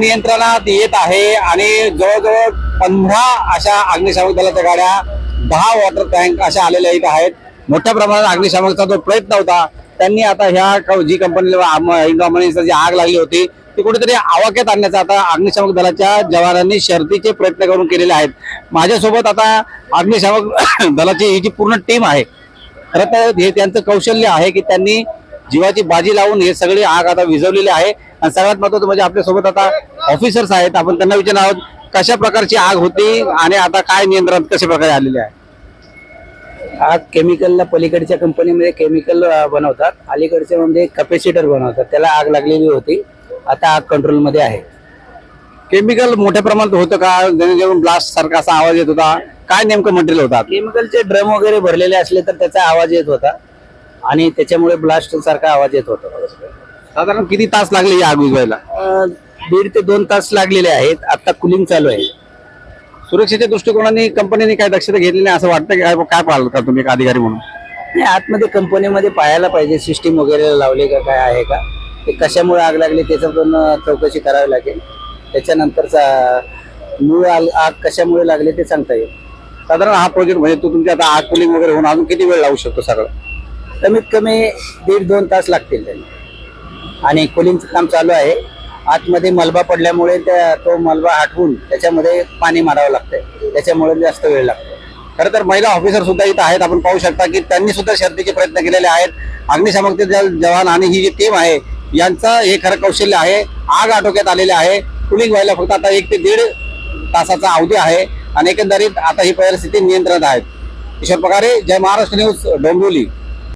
नियंत्रणात येत आहे आणि जवळजवळ पंधरा अशा अग्निशामक दलाच्या गाड्या दहा वॉटर टँक अशा आलेल्या इथं आहेत. मोठ्या प्रमाणात अग्निशामकचा जो प्रयत्न होता त्यांनी आता ह्या जी कंपनीला इंडॉमिनीचा जी आग लागली होती ती कुठेतरी आवाक्यात आणण्याचा आता अग्निशामक दलाच्या जवानांनी शर्तीचे प्रयत्न करून केलेले आहेत. माझ्यासोबत आता अग्निशामक दलाची ही जी पूर्ण टीम आहे खरं तर हे त्यांचं कौशल्य आहे की त्यांनी जीवाची बाजी लावून हे सगळी आग आता विझवलेली आहे. आणि सगळ्यात महत्वाचं म्हणजे आपल्यासोबत आता ऑफिसर्स आहेत. आपण त्यांना विचारणार आहोत कशा प्रकारची आग होती आणि आता काय नियंत्रण कशा प्रकारे आलेले आहे? आग केमिकलला पलीकडच्या कंपनीमध्ये केमिकल बनवतात. अलीकडच्या मध्ये कॅपॅसिटर बनवतात. त्याला आग लागलेली होती. आता आग कंट्रोलमध्ये आहे. केमिकल मोठ्या प्रमाणात होतं का? जेणेकरून ब्लास्ट सारखा असा आवाज येत होता. काय नेमकं मटेरियल होतात केमिकलचे ड्रम वगैरे भरलेले असले तर त्याचा आवाज येत होता. आणि त्याच्यामुळे ब्लास्ट सारखा आवाज येत होता. साधारण किती तास लागले ही आग विझवायला अं, दीड ते दोन तास लागलेले आहेत. आता कुलिंग चालू आहे. सुरक्षेच्या दृष्टिकोनाने कंपनीने काय दक्षता घेतली नाही असं वाटतं की काय काय पाहिलं का तुम्ही एक अधिकारी म्हणून? आणि आतमध्ये कंपनीमध्ये पाहायला पाहिजे. सिस्टीम वगैरे लावले का काय आहे का? ते कशामुळे आग लागली त्याचं पण अं, चौकशी करावी लागेल. त्याच्यानंतरचा मूळ आग आग कशामुळे लागले ते सांगता येईल. साधारण हा प्रोजेक्ट म्हणजे तो तुमच्या आता आग कुलिंग वगैरे होऊन अजून किती वेळ लागू शकतो सगळं? कमीत कमी दीड दोन तास लागतील त्यांना. आणि कुलिंगचं काम चालू आहे. आतमध्ये मलबा पडल्यामुळे त्या तो मलबा हटवून त्याच्यामध्ये पाणी मारावं लागतंय. त्याच्यामुळे जास्त वेळ लागतो. खरं तर महिला ऑफिसर सुद्धा इथं आहेत. आपण पाहू शकता की त्यांनी सुद्धा शर्तीचे प्रयत्न केलेले आहेत. अग्निशामक जवान आणि ही जी टीम आहे यांचं हे खरं कौशल्य आहे. आग आटोक्यात आलेले आहे. कुलिंग व्हायला फक्त आता एक ते दीड तासाचा अवधी आहे आणि एकंदरीत आता ही परिस्थिती नियंत्रणात आहे. किशोर पगारे जय महाराष्ट्र न्यूज डोंबिवली.